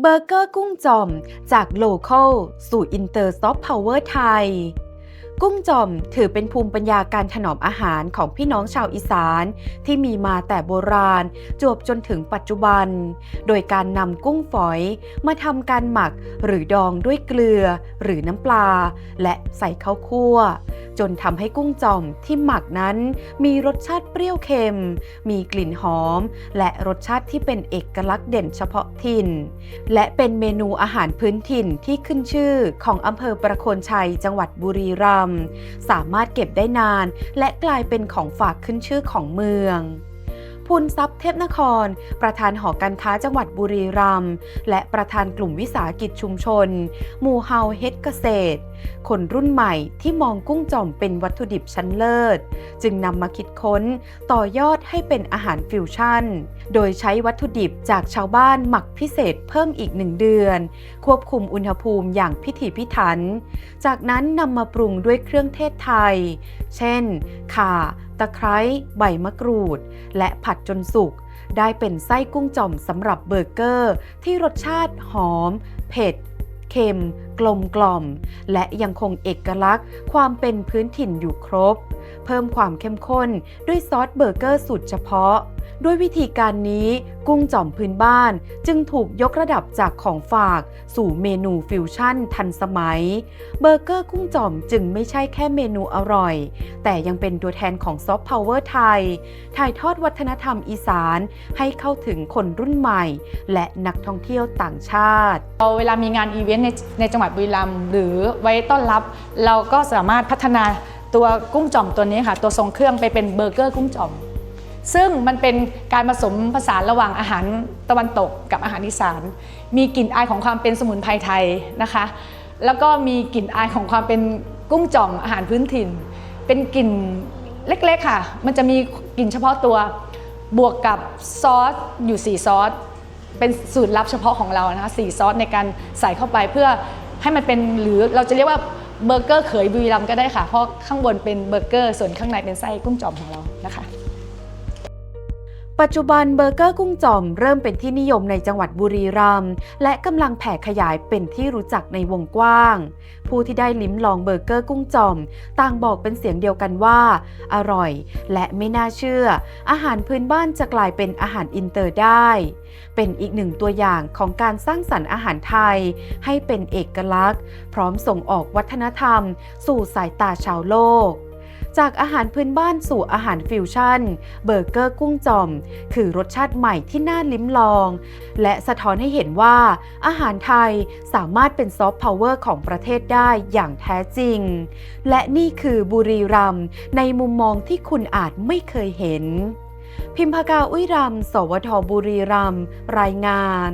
เบอร์เกอร์กุ้งจอม จากโลคอลสู่อินเตอร์ซอฟต์พาวเวอร์ไทย กุ้งจอมถือเป็นภูมิปัญญาการถนอมอาหารของพี่น้องชาวอีสาน ที่มีมาแต่โบราณ จวบจนถึงปัจจุบัน โดยการนำกุ้งฝอยมาทำการหมักหรือดองด้วยเกลือ หรือน้ำปลา และใส่ข้าวคั่ว จนทำให้กุ้งจอมที่หมักนั้น มีรสชาติเปรี้ยวเค็ม มีกลิ่นหอม และรสชาติที่เป็นเอกลักษณ์เด่นเฉพาะถิ่น และเป็นเมนูอาหารพื้นถิ่นที่ขึ้นชื่อของอำเภอประโคนชัยจังหวัดบุรีรัมย์สามารถเก็บได้นาน และกลายเป็นของฝากขึ้นชื่อของเมือง พูนทรัพย์เทพนคร ประธานหอการค้าจังหวัดบุรีรัมย์และประธานกลุ่มวิสาหกิจชุมชนหมู่เฮาเฮดเกษตร คนรุ่นใหม่ที่มองกุ้งจ่อมเป็นวัตถุดิบชั้นเลิศ จึงนำมาคิดค้นต่อยอดให้เป็นอาหารฟิวชั่น โดยใช้วัตถุดิบจากชาวบ้านหมักพิเศษเพิ่มอีกหนึ่งเดือน ควบคุมอุณหภูมิอย่างพิถีพิถัน จากนั้นนำมาปรุงด้วยเครื่องเทศไทย เช่น ข่า ตะไคร้ใบมะกรูด และผัดจนสุก ได้เป็นไส้กุ้งจ่อมสำหรับเบอร์เกอร์ ที่รสชาติหอม เผ็ด เค็ม กลมกล่อม และยังคงเอกลักษณ์ ความเป็นพื้นถิ่นอยู่ครบ เพิ่มความเข้มข้นด้วยซอสเบอร์เกอร์สูตรเฉพาะ ด้วยวิธีการนี้กุ้งจอมพื้นบ้านจึงถูกยกระดับจากของฝากสู่เมนูฟิวชั่นทันสมัย เบอร์เกอร์กุ้งจอมจึงไม่ใช่แค่เมนูอร่อย แต่ยังเป็นตัวแทนของซอฟต์พาวเวอร์ไทย ถ่ายทอดวัฒนธรรมอีสานให้เข้าถึงคนรุ่นใหม่ และนักท่องเที่ยวต่างชาติเราเวลามีงานอีเวนต์ในในจังหวัดบุรีรัมย์หรือไว้ต้อนรับ เราก็สามารถพัฒนาตัวกุ้งจอมตัวนี้ค่ะ ตัวทรงเครื่องไปเป็นเบอร์เกอร์กุ้งจอม ซึ่งมันเป็นการผสมผสานระหว่างอาหารตะวันตกกับอาหารอีสาน มีกลิ่นอายของความเป็นสมุนไพรไทยนะคะ แล้วก็มีกลิ่นอายของความเป็นกุ้งจ่อมอาหารพื้นถิ่น เป็นกลิ่นเล็กๆค่ะ มันจะมีกลิ่นเฉพาะตัว บวกกับซอสอยู่ 4 ซอส เป็นสูตรลับเฉพาะของเรานะคะสซอสในการใส่เข้าไปเพื่อให้มันเป็นหรือเราจะเรียกว่าเบอร์เกอร์เขยบุรีรัมก็ได้ค่ะ เพราะข้างบนเป็นเบอร์เกอร์ ส่วนข้างในเป็นไส้กุ้งจ่อมของเรานะคะ ปัจจุบันเบอร์เกอร์กุ้งจ่อมเริ่มเป็นที่นิยมในจังหวัดบุรีรัมย์และกำลังแผ่ขยายเป็นที่รู้จักในวงกว้าง ผู้ที่ได้ลิ้มลองเบอร์เกอร์กุ้งจ่อม ต่างบอกเป็นเสียงเดียวกันว่า อร่อย และไม่น่าเชื่อ อาหารพื้นบ้านจะกลายเป็นอาหารอินเตอร์ได้ เป็นอีกหนึ่งตัวอย่างของการสร้างสรรค์อาหารไทย ให้เป็นเอกลักษณ์ พร้อมส่งออกวัฒนธรรม สู่สายตาชาวโลก จากอาหารพื้นบ้านสู่อาหารฟิวชั่น เบอร์เกอร์กุ้งจอม คือรสชาติใหม่ที่น่าลิ้มลอง และสะท้อนให้เห็นว่า อาหารไทยสามารถเป็นซอฟต์พาวเวอร์ของประเทศได้อย่างแท้จริง และนี่คือบุรีรัมย์ในมุมมองที่คุณอาจไม่เคยเห็น พิมพากาอุ้ยรำสวทบุรีรัมย์รายงาน